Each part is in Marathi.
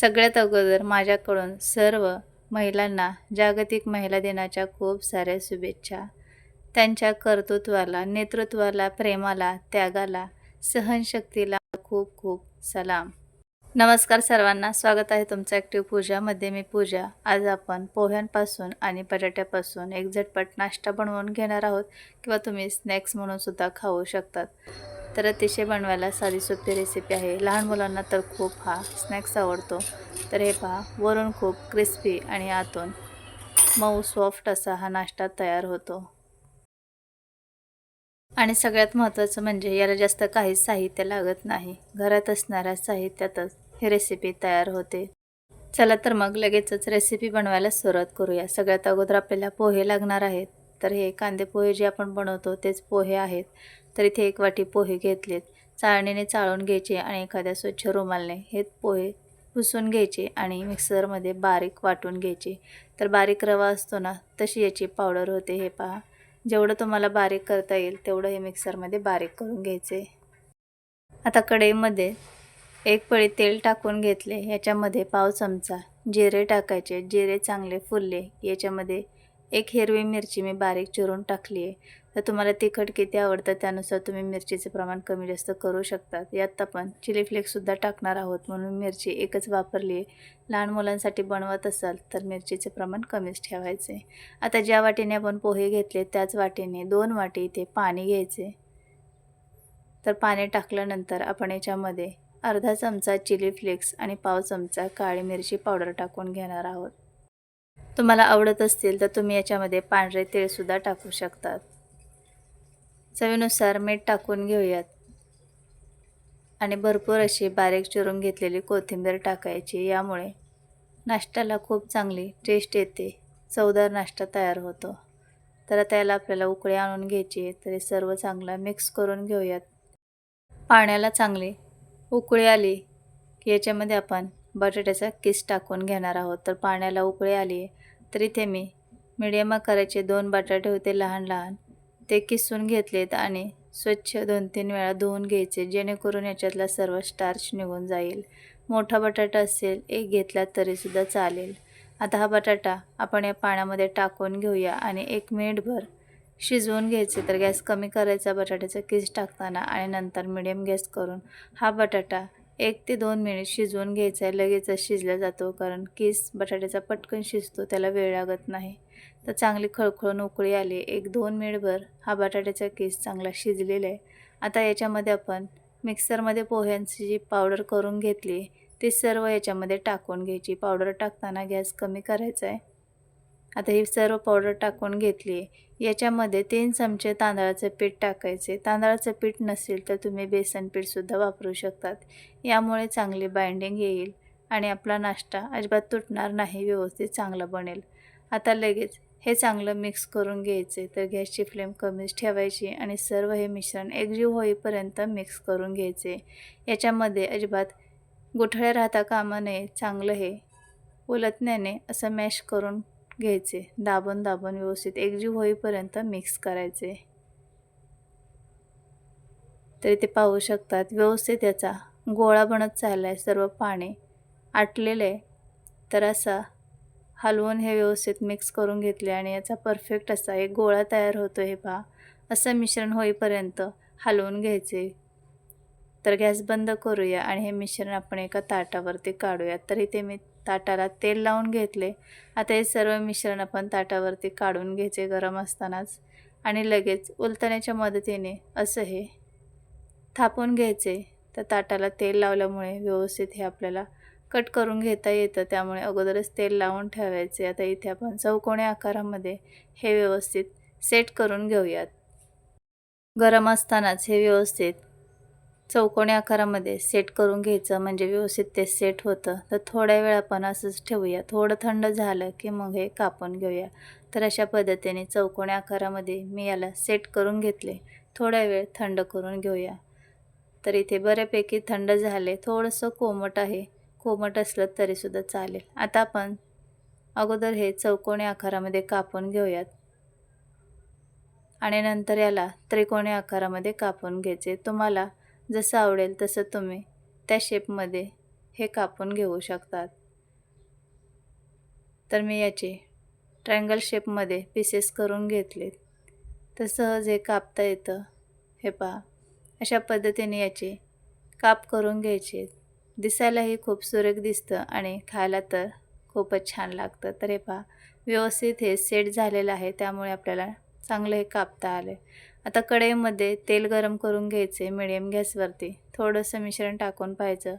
सगळ्यात अगोदर माझ्याकडून सर्व महिलांना जागतिक महिला दिनाच्या खूप साऱ्या शुभेच्छा. त्यांच्या कर्तृत्वाला नेतृत्वाला प्रेमाला त्यागाला सहनशक्तीला खूप खूप सलाम. नमस्कार सर्वांना स्वागत आहे तुमचं ॲक्टिव्ह पूजामध्ये मी पूजा. आज आपण पोह्यांपासून आणि बटाट्यापासून एक झटपट नाश्ता बनवून घेणार आहोत किंवा तुम्ही स्नॅक्स म्हणून सुद्धा खाऊ शकतात. तर अतिशय बनवायला साधी सोपी रेसिपी आहे. लहान मुलांना तर खूप हा स्नॅक्स आवडतो. तर हे पहा वरून खूप क्रिस्पी आणि आतून मऊ सॉफ्ट असा हा नाश्ता तयार होतो. आणि सगळ्यात महत्त्वाचं म्हणजे याला जास्त काही साहित्य लागत नाही. घरात असणाऱ्या साहित्यातच ही रेसिपी तयार होते. चला तर मग लगेचच रेसिपी बनवायला सुरुवात करूया. सगळ्यात अगोदर आपल्याला पोहे लागणार आहेत. तर हे कांदे पोहे जे आपण बनवतो तेच पोहे आहेत. तर इथे एक वाटी पोहे घेतलेत. चाळणीने चाळून घ्यायचे आणि एखाद्या स्वच्छ रुमालने हे पोहे पुसून घ्यायचे आणि मिक्सरमध्ये बारीक वाटून घ्यायचे. तर बारीक रवा असतो ना तशी याची पावडर होते हे पहा. जेवढं तुम्हाला बारीक करता येईल तेवढं हे मिक्सरमध्ये बारीक करून घ्यायचे. आता कढईमध्ये एक पळी तेल टाकून घेतले. याच्यामध्ये पाव चमचा जिरे टाकायचे. जिरे चांगले फुलले. याच्यामध्ये एक हिरवी मिरची मी बारीक चिरून टाकली आहे. तर तुम्हाला तिखट किती आवडतं त्यानुसार तुम्ही मिरचीचं प्रमाण कमी जास्त करू शकतात यात आपण चिली फ्लेक्ससुद्धा टाकणार आहोत. म्हणून मिरची एकच वापरली आहे. लहान मुलांसाठी बनवत असाल तर मिरचीचे प्रमाण कमीच ठेवायचे आता ज्या वाटीने आपण पोहे घेतले त्याच वाटीने दोन वाटी इथे पाणी घ्यायचे. तर पाणी टाकल्यानंतर आपण याच्यामध्ये अर्धा चमचा चिली फ्लेक्स आणि पाव चमचा काळी मिरची पावडर टाकून घेणार आहोत. तुम्हाला आवडत असतील तर तुम्ही याच्यामध्ये पांढरे तेलसुद्धा टाकू शकतात. चवीनुसार मीठ टाकून घेऊयात. आणि भरपूर अशी बारीक चिरून घेतलेली कोथिंबीर टाकायची. यामुळे नाश्त्याला खूप चांगली टेस्ट येते. चवदार नाश्ता तयार होतो. तर आता याला आपल्याला उकळी आणून घ्यायची तरी सर्व चांगला मिक्स करून घेऊयात. पाण्याला चांगली उकळी आली की याच्यामध्ये आपण बटाट्याचा किस टाकून घेणार आहोत? तर पाण्याला उकळी आली आहे तर इथे मी मिडियम आकाराचे दोन बटाटे होते लहान लहान. ते किसून घेतलेत आणि स्वच्छ दोन तीन वेळा धुवून घ्यायचे जेणेकरून याच्यातला सर्व स्टार्च निघून जाईल. मोठा बटाटा असेल एक घेतला तरीसुद्धा चालेल. आता हा बटाटा आपण या पाण्यामध्ये टाकून घेऊया आणि एक मिनिटभर शिजवून घ्यायचे. तर गॅस कमी करायचा बटाट्याचा किस टाकताना आणि नंतर मिडियम गॅस करून हा बटाटा एक ते दोन मिनिट शिजवून घ्यायचा आहे लगेचच शिजला जातो कारण किस बटाट्याचा पटकन शिजतो त्याला वेळ लागत नाही. तर चांगली खळखळून उकळी आली. एक दोन मिनिटभर हा बटाट्याचा किस चांगला शिजलेला आहे आता याच्यामध्ये आपण मिक्सरमध्ये पोह्यांची जी पावडर करून घेतली ती सर्व याच्यामध्ये टाकून घ्यायची. पावडर टाकताना गॅस कमी करायचा आहे आता ही सर्व पावडर टाकून घेतली. आहे याच्यामध्ये तीन चमचे तांदळाचं पीठ टाकायचे. तांदळाचं पीठ नसेल तर तुम्ही बेसन पीठसुद्धा वापरू शकतात. यामुळे चांगली बाइंडिंग येईल आणि आपला नाश्ता अजिबात तुटणार नाही व्यवस्थित चांगला बनेल. आता लगेच हे चांगलं मिक्स करून घ्यायचे. तर गॅसची फ्लेम कमीच ठेवायची आणि सर्व हे मिश्रण एकजीव होईपर्यंत मिक्स करून घ्यायचे. याच्यामध्ये अजिबात गुठळ्या राहता कामा नये चांगलं हे. उलटण्याने असं मॅश करून घ्यायचे. दाबून दाबून व्यवस्थित एकजीव होईपर्यंत मिक्स करायचे. तरी ते पाहू शकतात. व्यवस्थित याचा गोळा बनत चालला आहे सर्व पाणी आटलेलं आहे तर असा हलवून हे व्यवस्थित मिक्स करून घेतले आणि याचा परफेक्ट असा एक गोळा तयार होतो हे पहा. असं मिश्रण होईपर्यंत हलवून घ्यायचे. तर गॅस बंद करूया आणि हे मिश्रण आपण एका ताटावरती काढूया. तर इथे मी ताटाला तेल लावून घेतले. आता हे सर्व मिश्रण आपण ताटावरती काढून घ्यायचे गरम असतानाच आणि लगेच उलटण्याच्या मदतीने असं हे थापून घ्यायचे. तर ताटाला तेल लावल्यामुळे व्यवस्थित हे आपल्याला कट करून घेता येतं. त्यामुळे अगोदरच तेल लावून ठेवायचे. आता इथे आपण चौकोणी आकारामध्ये हे व्यवस्थित सेट करून घेऊयात. गरम असतानाच हे व्यवस्थित चौकोनी आकारामध्ये सेट करून घ्यायचं म्हणजे व्यवस्थित ते सेट होतं. तर थोड्या वेळ आपण असंच ठेवूया. थोडं थंड झालं की मग हे कापून घेऊया. तर अशा पद्धतीने चौकोनी आकारामध्ये मी याला सेट करून घेतले. थोड्या वेळ थंड करून घेऊया. तर इथे बऱ्यापैकी थंड झाले. थोडंसं कोमट आहे. कोमट असलं तरीसुद्धा चालेल. आता आपण अगोदर हे चौकोनी आकारामध्ये कापून घेऊयात. आणि नंतर याला त्रिकोणी आकारामध्ये कापून घ्यायचे. तुम्हाला जसं आवडेल तसं तुम्ही त्या शेपमध्ये हे कापून घेऊ शकतात. तर मी याचे ट्रायंगल शेपमध्ये पीसेस करून घेतलेत. तर सहज हे कापता येतं. हे पहा. अशा पद्धतीने याचे काप करून घ्यायचे. दिसायलाही खूप सुरेख दिसतं आणि खायला तर खूपच छान लागतं. तर हे पहा. व्यवस्थित हे सेट झालेलं आहे. त्यामुळे आपल्याला चांगलं हे कापता आलं. आता कढईमध्ये तेल गरम करून घ्यायचे मिडियम गॅसवरती थोडंसं मिश्रण टाकून पाहायचं.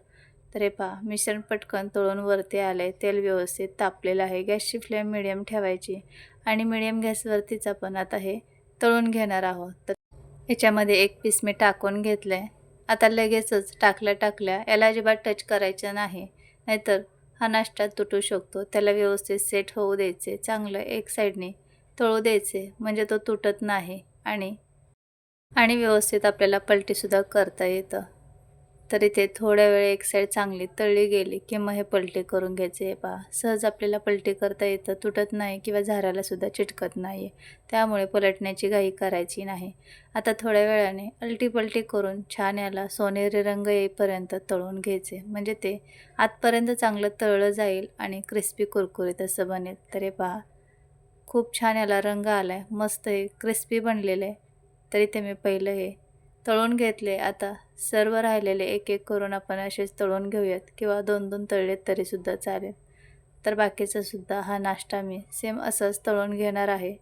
तर हे पहा मिश्रण पटकन तळून वरती आलं आहे तेल व्यवस्थित तापलेलं आहे. गॅसची फ्लेम मिडियम ठेवायची. आणि मिडियम गॅसवरतीच आपण आता हे तळून घेणार आहोत. तर याच्यामध्ये एक पीस मी टाकून घेतलं आहे आता लगेचच टाकल्या टाकल्या याला अजिबात टच करायचं नाही. नाहीतर हा नाश्ता तुटू शकतो. त्याला व्यवस्थित सेट होऊ द्यायचे. चांगलं एक साईडने तळू द्यायचे. म्हणजे तो तुटत नाही. आणि आणि व्यवस्थित आपल्याला पलटीसुद्धा करता येतं. तर इथे थोड्या वेळ एक साईड चांगली तळली गेली की मग हे पलटी करून घ्यायचे. हे पहा सहज आपल्याला पलटी करता येतं तुटत नाही किंवा झारालासुद्धा चिटकत नाही त्यामुळे पलटण्याची घाई करायची नाही. आता थोड्या वेळाने अलटी पलटी करून छान याला सोनेरी रंग येईपर्यंत तळून घ्यायचे. म्हणजे ते आतपर्यंत चांगलं तळलं जाईल आणि क्रिस्पी कुरकुरीत असं बनेल. तर हे पहा खूप छान याला रंग आला आहे मस्त हे क्रिस्पी बनलेलं आहे. तरी ते मी पहिलं हे. तळून घेतले आता. सर्व राहिलेले एक एक करून आपण असेच तळून घेऊयात किंवा दोन दोन तळलेत तरीसुद्धा चालेल. तर बाकीचा सुद्धा हा नाश्ता मी सेम असंच तळून घेणार आहे.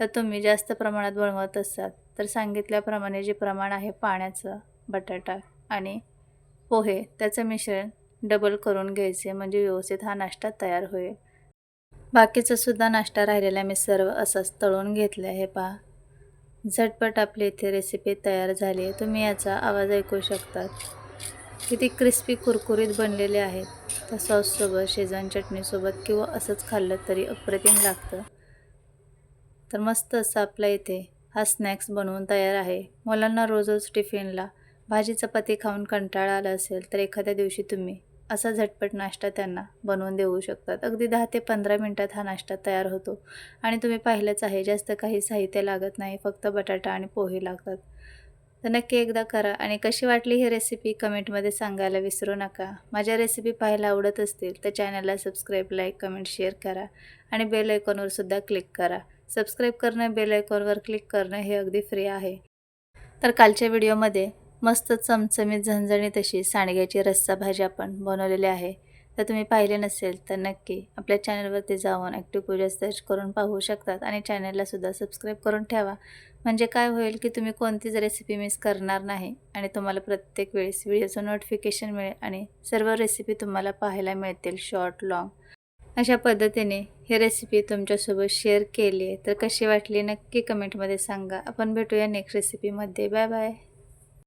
तर तुम्ही जास्त प्रमाणात बनवत असाल तर सांगितल्याप्रमाणे जे प्रमाण आहे पाण्याचं बटाटा आणि पोहे त्याचं मिश्रण डबल करून घ्यायचे म्हणजे व्यवस्थित हा नाश्ता तयार होईल. बाकीचा सुद्धा नाश्ता राहिलेला मी सर्व असंच तळून घेतलं हे पहा. झटपट आपली इथे रेसिपी तयार झाली आहे. तुम्ही याचा आवाज ऐकू शकतात. किती क्रिस्पी कुरकुरीत बनलेले आहेत. त्या सॉससोबत शेजवान चटणीसोबत किंवा असंच खाल्लं तरी अप्रतिम लागतं. तर मस्त असं आपला इथे हा स्नॅक्स बनवून तयार आहे. मुलांना रोज रोज टिफिनला भाजी चपाती खाऊन कंटाळा आला असेल तर एखाद्या दिवशी तुम्ही असा झटपट नाश्ता त्यांना बनवून देऊ शकतात. अगदी दहा ते पंधरा मिनटात हा नाश्ता तयार होतो. आणि तुम्ही पाहिलंच आहे जास्त काही साहित्य लागत नाही फक्त बटाटा आणि पोहे लागतात. तर नक्की एकदा करा आणि कशी वाटली ही रेसिपी कमेंटमध्ये सांगायला विसरू नका. माझ्या रेसिपी पाहायला आवडत असतील तर चॅनलला सबस्क्राईब लाईक कमेंट शेअर करा आणि बेल आयकॉनवर सुद्धा क्लिक करा. सबस्क्राईब करणं बेल आयकॉनवर क्लिक करणं हे अगदी फ्री आहे. तर कालच्या व्हिडिओमध्ये मस्त चमचमीत झणझणीत अशी सांडग्याची रस्सा भाजी आपण बनवलेली आहे. तर तुम्ही पाहिले नसेल तर नक्की आपल्या चॅनलवरती जाऊन ॲक्टिव्ह पूजा सर्च करून पाहू शकतात आणि चॅनललासुद्धा सबस्क्राईब करून ठेवा. म्हणजे काय होईल की तुम्ही कोणतीच रेसिपी मिस करणार नाही आणि तुम्हाला प्रत्येक वेळेस व्हिडिओचं नोटिफिकेशन मिळेल आणि सर्व रेसिपी तुम्हाला पाहायला मिळतील शॉर्ट लाँग अशा पद्धतीने ही रेसिपी तुमच्यासोबत शेअर केली आहे. तर कशी वाटली नक्की कमेंटमध्ये सांगा. आपण भेटूया नेक्स्ट रेसिपीमध्ये बाय बाय